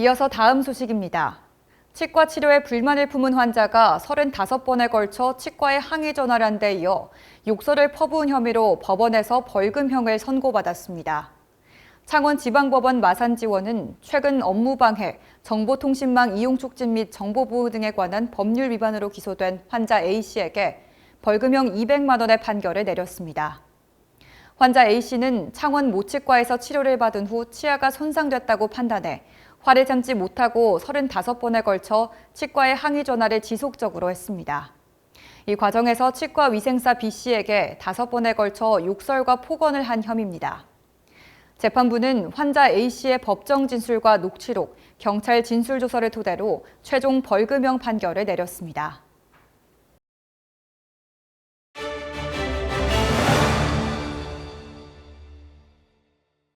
이어서 다음 소식입니다. 치과 치료에 불만을 품은 환자가 35번에 걸쳐 치과에 항의 전화를 한 데 이어 욕설을 퍼부은 혐의로 법원에서 벌금형을 선고받았습니다. 창원지방법원 마산지원은 최근 업무방해, 정보통신망 이용 촉진 및 정보보호 등에 관한 법률 위반으로 기소된 환자 A씨에게 벌금형 200만 원의 판결을 내렸습니다. 환자 A씨는 창원 모치과에서 치료를 받은 후 치아가 손상됐다고 판단해 화를 참지 못하고 35번에 걸쳐 치과에 항의 전화를 지속적으로 했습니다. 이 과정에서 치과 위생사 B씨에게 5번에 걸쳐 욕설과 폭언을 한 혐의입니다. 재판부는 환자 A씨의 법정 진술과 녹취록, 경찰 진술 조서를 토대로 최종 벌금형 판결을 내렸습니다.